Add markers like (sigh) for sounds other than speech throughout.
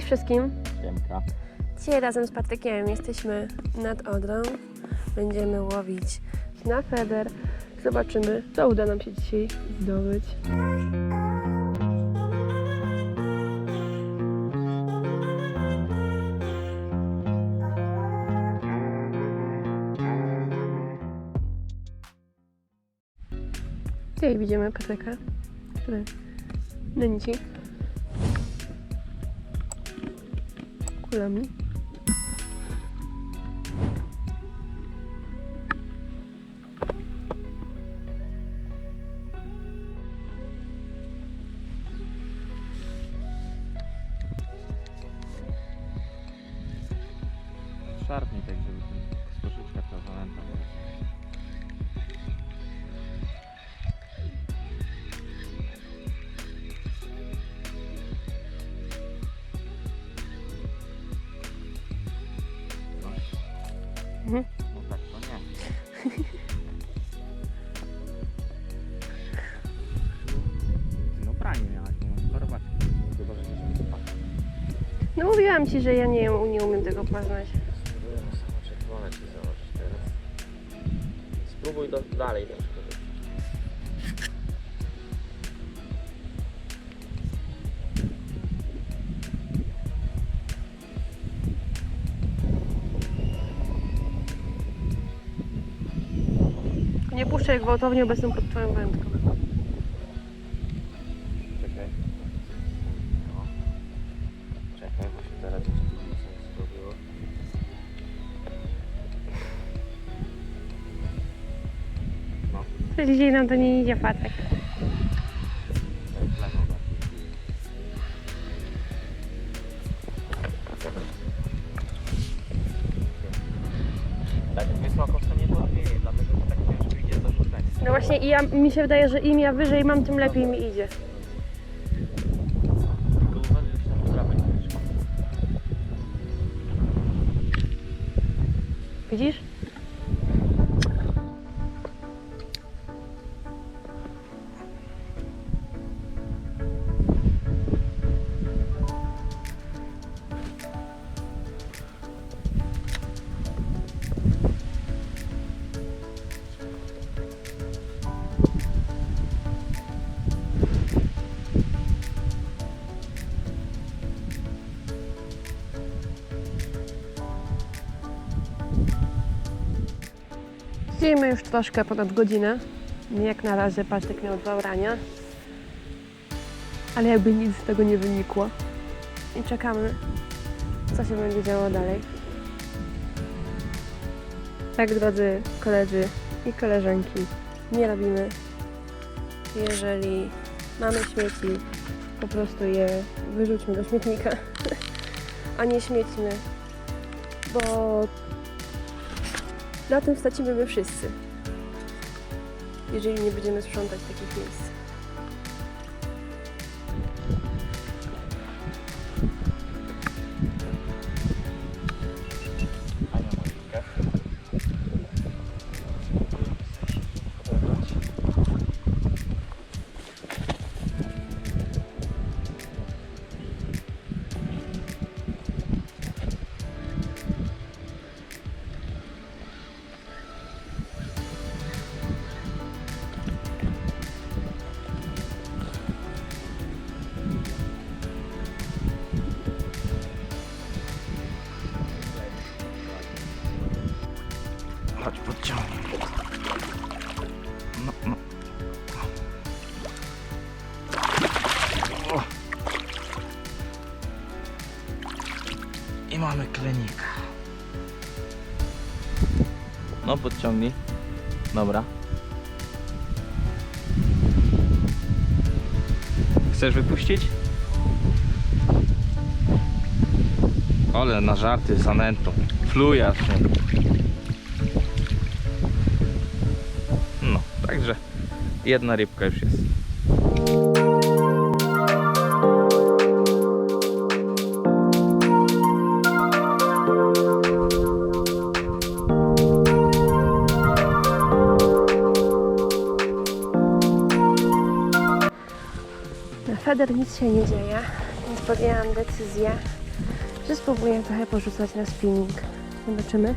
wszystkim. Siemka. Dzisiaj razem z Patrykiem jesteśmy nad Odrą. Będziemy łowić na feder. Zobaczymy, co uda nam się dzisiaj zdobyć. Tutaj widzimy Patryka, który nęci kulami. koyalım. Mówiłam ci, że ja nie, nie umiem tego poznać. Spróbuję samo czerwone ci założyć teraz. Spróbuj do, dalej troszkę. Nie puszczaj gwałtownie, bo jestem pod twoją wędką. No, Coś dzisiaj nam to nie idzie, Patryk. Tak, to tak. No właśnie i ja, mi się wydaje, że im ja wyżej mam, tym lepiej mi idzie. Tylko Siedzimy już troszkę ponad godzinę. Jak na razie Patryk miał dwa ubrania. Ale jakby nic z tego nie wynikło. I czekamy, co się będzie działo dalej. Tak, drodzy koledzy i koleżanki, nie robimy. Jeżeli mamy śmieci, po prostu je wyrzućmy do śmietnika, (laughs) a nie śmiećmy, bo na tym stracimy my wszyscy, jeżeli nie będziemy sprzątać takich miejsc. Chodź podciągnij. No, no. I mamy klenika. No podciągnij. Dobra. Chcesz wypuścić? Ale na żarty z anentą. Flujasz. Także jedna rybka już jest. Na Feder nic się nie dzieje, więc podjęłam decyzję, że spróbuję trochę porzucać na spinning. Zobaczymy.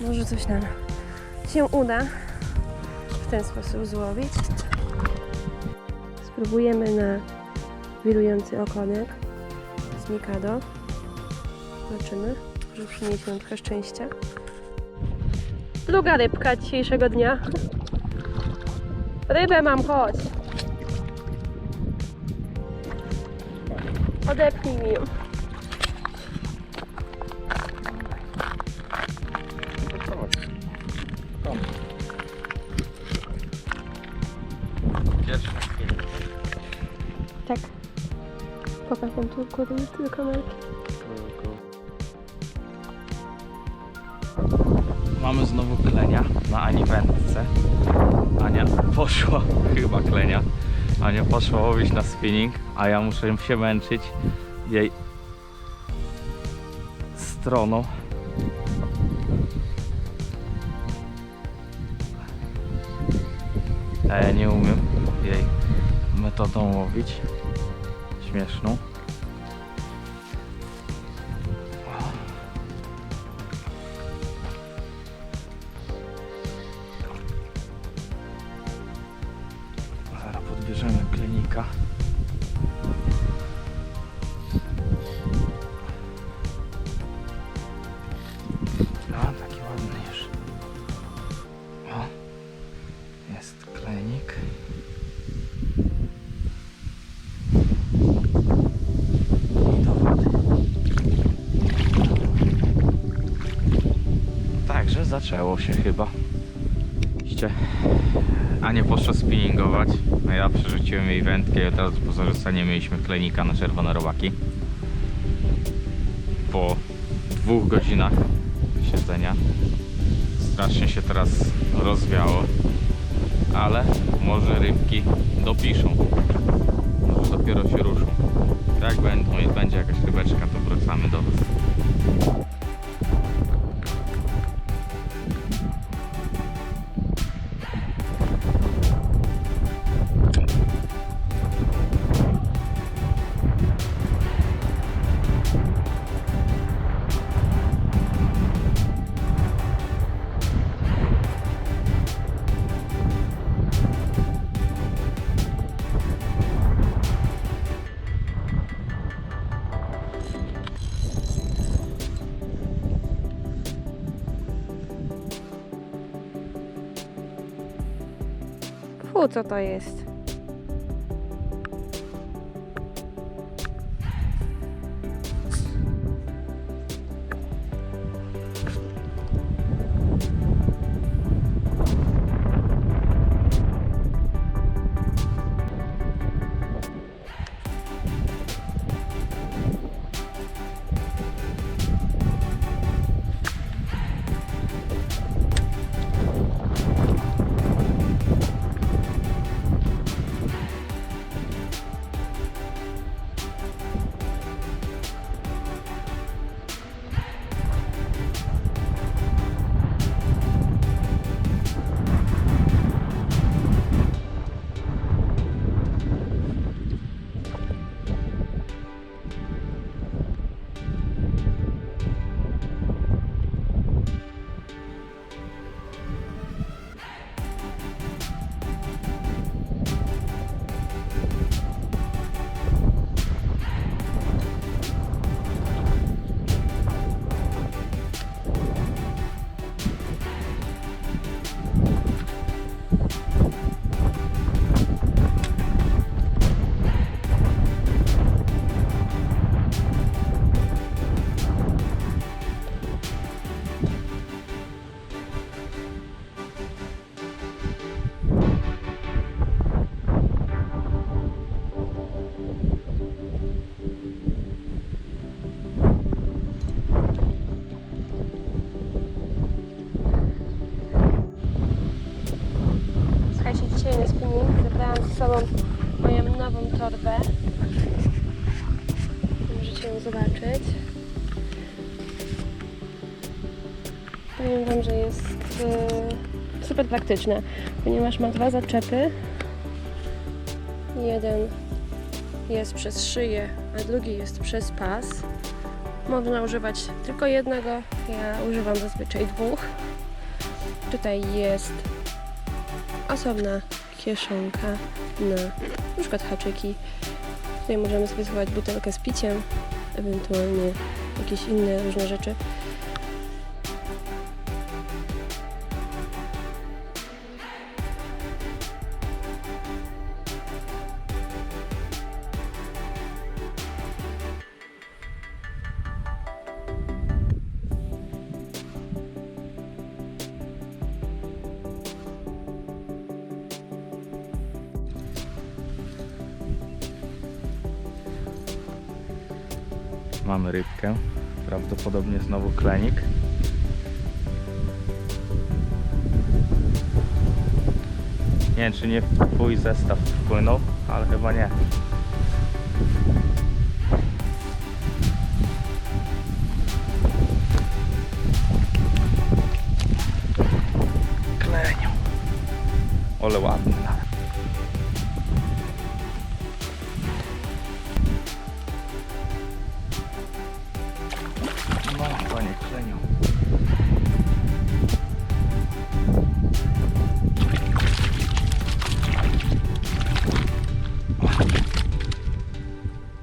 Może coś nam się uda w ten sposób złowić. Spróbujemy na wirujący okonek z Mikado. Zobaczymy, że przyniesie nam trochę szczęścia. Druga rybka dzisiejszego dnia. Rybę mam, chodź. Odepnij mi ją. Pokaż tam tu góry do kamerki. Mamy znowu klenia na Ani wędce. Ania poszła, chyba klenia. Ania poszła łowić na spinning, a ja muszę się męczyć jej stroną. A ja nie umiem jej metodą łowić. Śmieszną. Klinika. A, taki ładny już. O, jest klenik. I do wody. Także zaczęło się chyba. Iście. A nie poszła spinningować. No ja przerzuciłem jej wędkę i od razu po zarzuceniu mieliśmy klenika na czerwone robaki. Po dwóch godzinach siedzenia. Strasznie się teraz rozwiało. Ale może rybki dopiszą. Może dopiero się ruszą. Jak będą, co to jest? E, super praktyczna, ponieważ ma dwa zaczepy. Jeden jest przez szyję, a drugi jest przez pas. można używać tylko jednego. Ja używam zazwyczaj dwóch. Tutaj jest osobna kieszonka na przykład haczyki. Tutaj możemy sobie schować butelkę z piciem, ewentualnie jakieś inne różne rzeczy. Mamy rybkę. Prawdopodobnie znowu klenik. Nie wiem, czy nie twój zestaw wpłynął, ale chyba nie. Klenią. Ale ładny klenią.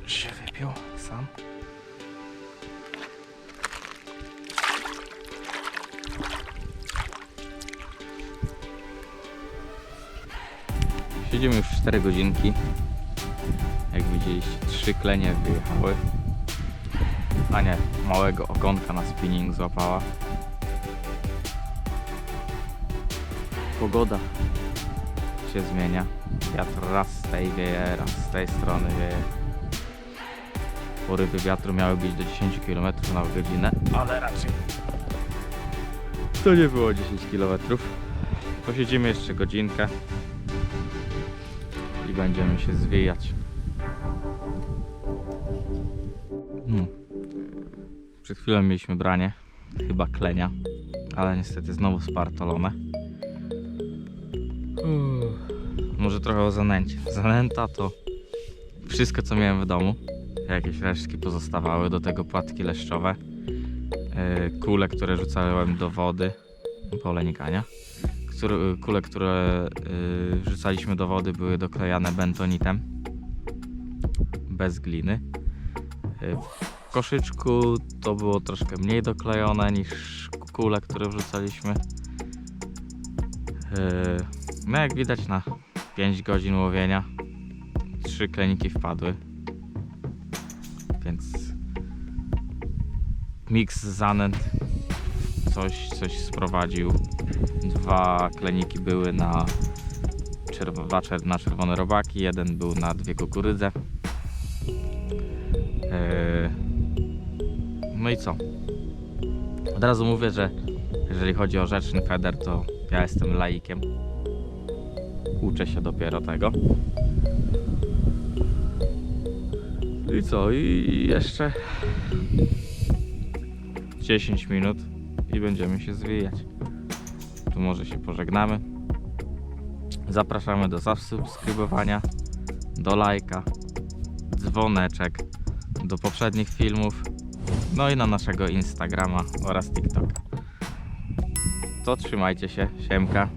się wypił sam. Siedzimy już 4 godzinki. Jak widzieliście, trzy klenie wyjechały. A nie, małego ogonka na spinning złapała. Pogoda się zmienia. Wiatr raz z tej wieje, raz z tej strony wieje. Porywy wiatru miały być do 10 km na godzinę, ale raczej to nie było 10 km. Posiedzimy jeszcze godzinkę i będziemy się zwijać. Hmm. Przed chwilą mieliśmy branie, chyba klenia, ale niestety znowu spartolone. Może trochę o zanęcie. Zanęta to wszystko co miałem w domu. Jakieś resztki pozostawały, do tego płatki leszczowe, yy, kule, które rzucałem do wody, pole nikania. Które, kule, które yy, wrzucaliśmy do wody były doklejane bentonitem bez gliny. Koszyczku to było troszkę mniej doklejone niż kule, które wrzucaliśmy. Yy, no jak widać na 5 godzin łowienia trzy kleniki wpadły. Więc miks zanęt coś, coś sprowadził. Dwa kleniki były na, czerw- na czerwone robaki, jeden był na dwie kukurydze. No i co? Od razu mówię, że jeżeli chodzi o rzeczny feder, to ja jestem laikiem. Uczę się dopiero tego. I co? I jeszcze 10 minut i będziemy się zwijać. Tu może się pożegnamy. Zapraszamy do zasubskrybowania, do lajka, dzwoneczek, do poprzednich filmów, no i na naszego Instagrama oraz TikToka. To trzymajcie się, siemka.